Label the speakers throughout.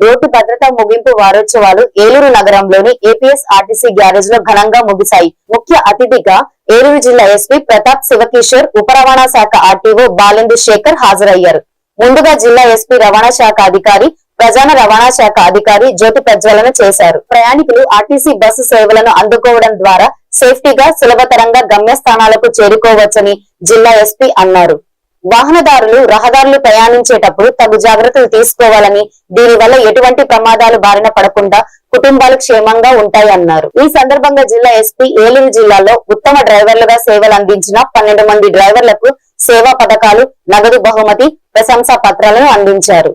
Speaker 1: Road భద్రతా ముగింపు వారోత్సవాలు ఏలూరు నగరంలోని ఏపీఎస్ ఆర్టీసీ గ్యారేజ్లో ఘనంగా ముగిశాయి. ముఖ్య అతిథిగా ఏలూరు జిల్లా ఎస్పీ ప్రతాప్ శివకిషోర్ ఉప రవాణా శాఖ ఆర్టీఓ బాలేందు శేఖర్ హాజరయ్యారు. ముందుగా జిల్లా ఎస్పీ రవాణా శాఖ అధికారి ప్రధాన రవాణా శాఖ అధికారి జ్యోతి ప్రజ్వలన చేశారు. ప్రయాణికులు ఆర్టీసీ బస్సు సేవలను అందుకోవడం ద్వారా సేఫ్టీగా సులభతరంగా గమ్యస్థానాలకు చేరుకోవచ్చని జిల్లా ఎస్పీ అన్నారు. వాహనదారులు రహదారులు ప్రయాణించేటప్పుడు తగు జాగ్రత్తలు తీసుకోవాలని దీనివల్ల ఎటువంటి ప్రమాదాలు బారిన పడకుండా కుటుంబాలు క్షేమంగా ఉంటాయన్నారు. ఈ సందర్భంగా జిల్లా ఎస్పీ ఏలూరు జిల్లాలో ఉత్తమ డ్రైవర్లుగా సేవలు అందించిన పన్నెండు మంది డ్రైవర్లకు సేవా పథకాలు నగదు బహుమతి ప్రశంసా పత్రాలను అందించారు.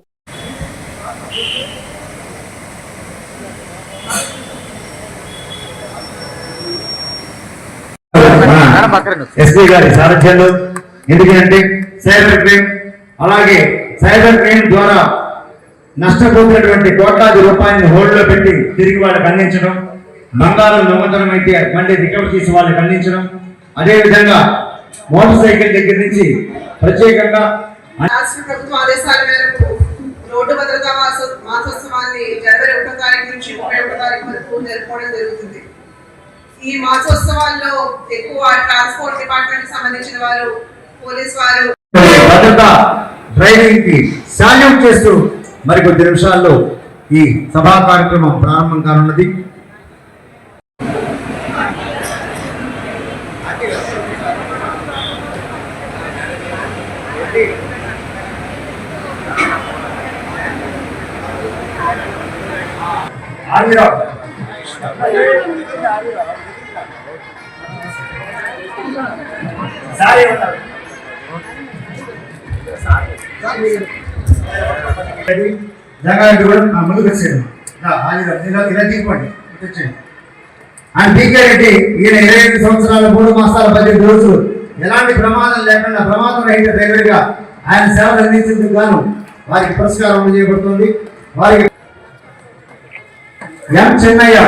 Speaker 2: ఎస్పీ గారి సారథ్యంలో ఎందుకంటే సైబర్ క్రైమ్ అలాగే సైబర్ క్రైమ్ ద్వారా నష్టపోతున్నటువంటి కోట్లాది రూపాయలను హోల్డ్లో పెట్టి తిరిగి వాళ్ళకి అందించడం బంగారం దొంగతనం అయితే మళ్ళీ రికవర్ చేసి వాళ్ళకి అందించడం అదేవిధంగా మోటార్ సైకిల్ దగ్గర నుంచి ప్రత్యేకంగా
Speaker 3: రాష్ట్ర ప్రభుత్వ ఆదేశాల మేరకు రోడ్డు భద్రతా మాస- మాసోత్సవాన్ని జనవరి ఒకటో తారీఖు నుంచి ముప్పై ఒకటో తారీఖు వరకు జరుపుకోవడం జరుగుతుంది. ఈ మాసోత్సవాల్లో ఎక్కువ ట్రాన్స్పోర్ట్ డిపార్ట్మెంట్ సంబంధించిన వారు పోలీస్ వారు
Speaker 2: భద్రత డ్రైవింగ్కి సాల్యూట్ చేస్తూ మరికొద్ది నిమిషాల్లో ఈ సభా కార్యక్రమం ప్రారంభం కానున్నది. సారీ ఉంటారు జగన్ కూడా ముందుకు వచ్చాడు రా, వచ్చేయండి. ఆయన పీకే రెడ్డి ఈయన ఇరవై ఐదు సంవత్సరాల మూడు మాసాల పద్దెనిమిది రోజులు ఎలాంటి ప్రమాదం లేకుండా ప్రమాదం రహిత డ్రైవర్గా ఆయన సేవలు అందించేందుకు గాను వారికి పురస్కారం అందజేయబడుతుంది వారికి ఎం చెన్నయ్య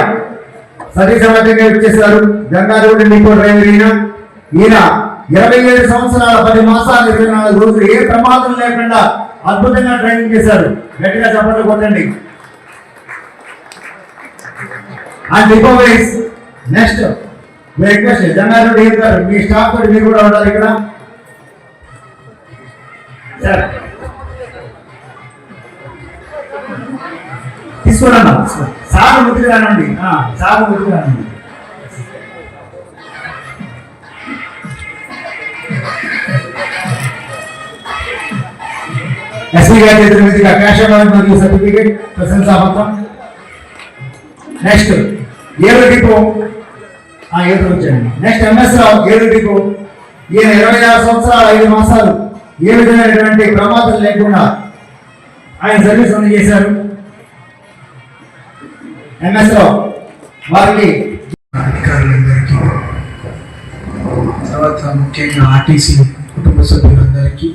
Speaker 2: సతీ సమాజంగా ఇచ్చేశారు గంగారెడ్డి డిపో డ్రైవర్ ఈయన ఈయన ఇరవై ఏడు సంవత్సరాల పది మాసాలు ఇరవై నాలుగు రోజులు ఏ ప్రమాదం లేకుండా అద్భుతంగా ట్రైనింగ్ చేశారు. గట్టిగా చప్పట్లు కొట్టండి. అండ్ డిపో వైస్ నెక్స్ట్ మీ రిక్వెస్ట్ జంగారెడ్డి గారు మీ స్టాఫ్ తోటి మీరు కూడా ఉండాలి ఇక్కడ. సార్. తీసుకోండి అన్న. ముద్దుకు రానండి సార్ సాగు ముద్దుకు రానండి ఎస్పీ గారి చేతుల మీదుగా క్యాష్ అవార్డు మరియు సర్టిఫికేట్ ప్రశంసా పత్రం నెక్స్ట్ ఏడు డిపో ఆ ఏడు వచ్చాయండి. నెక్స్ట్ ఎంఎస్ రావు ఏడు డిపో ఈయన ఇరవై ఆరు సంవత్సరాలు ఐదు మాసాలు ఏ విధమైనటువంటి ప్రమాదం లేకుండా ఆయన సర్వీస్ అందజేశారు ఎంఎస్ రావు వారికి
Speaker 4: అధికారులందరికీ తర్వాత ముఖ్యంగా ఆర్టీసీ కుటుంబ సభ్యులందరికీ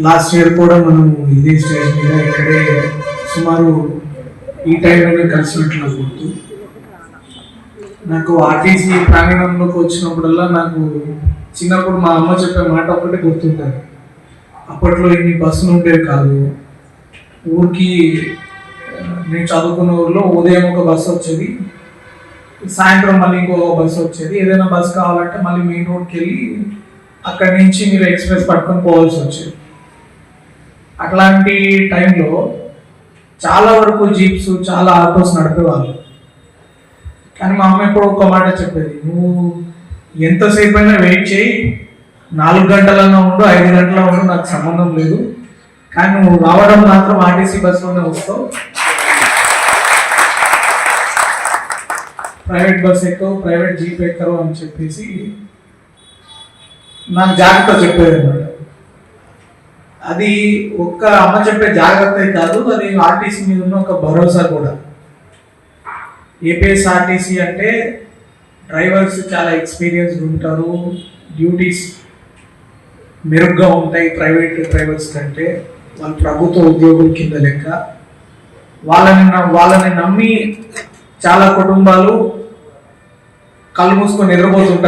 Speaker 4: లాస్ట్ ఇయర్ కూడా మనం ఇదే స్టేజ్ మీద ఇక్కడే సుమారు ఈ టైంలోనే కలిసినట్లు గుర్తు నాకు ఆర్టీసీ ప్రాంగణంలోకి వచ్చినప్పుడల్లా నాకు చిన్నప్పుడు మా అమ్మ చెప్పే మాట ఒకటే గుర్తుంటుంది. అప్పట్లో ఇన్ని బస్సులు ఉండేవి కాదు. ఊరికి నేను చదువుకున్న ఊర్లో ఉదయం ఒక బస్సు వచ్చేది సాయంత్రం మళ్ళీ ఇంకో బస్సు వచ్చేది. ఏదైనా బస్సు కావాలంటే మళ్ళీ మెయిన్ రోడ్కి వెళ్ళి అక్కడి నుంచి మీరు ఎక్స్ప్రెస్ పట్టుకొని పోవాల్సి వచ్చేది. అట్లాంటి టైంలో చాలా వరకు జీప్స్ చాలా ఆటోస్ నడిపేవాళ్ళు. కానీ మా అమ్మ ఎప్పుడు ఒక్క మాట చెప్పేది నువ్వు ఎంతసేపు అయినా వెయిట్ చేయి నాలుగు గంటలన్నా ఉండు ఐదు గంటల ఉండు నాకు సంబంధం లేదు. కానీ నువ్వు రావడం మాత్రం ఆర్టీసీ బస్సులోనే వస్తావు. ప్రైవేట్ బస్ ఎక్కవు ప్రైవేట్ జీప్ ఎక్కరు అని చెప్పేసి నాకు జాగ్రత్త చెప్పేది అన్నమాట. అది ఒక్క అమ్మ చెప్పే జాగ్రత్త కాదు అది ఆర్టీసీ మీద ఉన్న ఒక భరోసా కూడా. ఏపీఎస్ఆర్టీసీ అంటే డ్రైవర్స్ చాలా ఎక్స్పీరియన్స్డ్ ఉంటారు డ్యూటీస్ మెరుగ్గా ఉంటాయి ప్రైవేట్ డ్రైవర్స్ కంటే వాళ్ళు ప్రభుత్వ ఉద్యోగుల కింద లెక్క. వాళ్ళని వాళ్ళని నమ్మి చాలా కుటుంబాలు కళ్ళు మూసుకొని నిద్రపోతుంటారు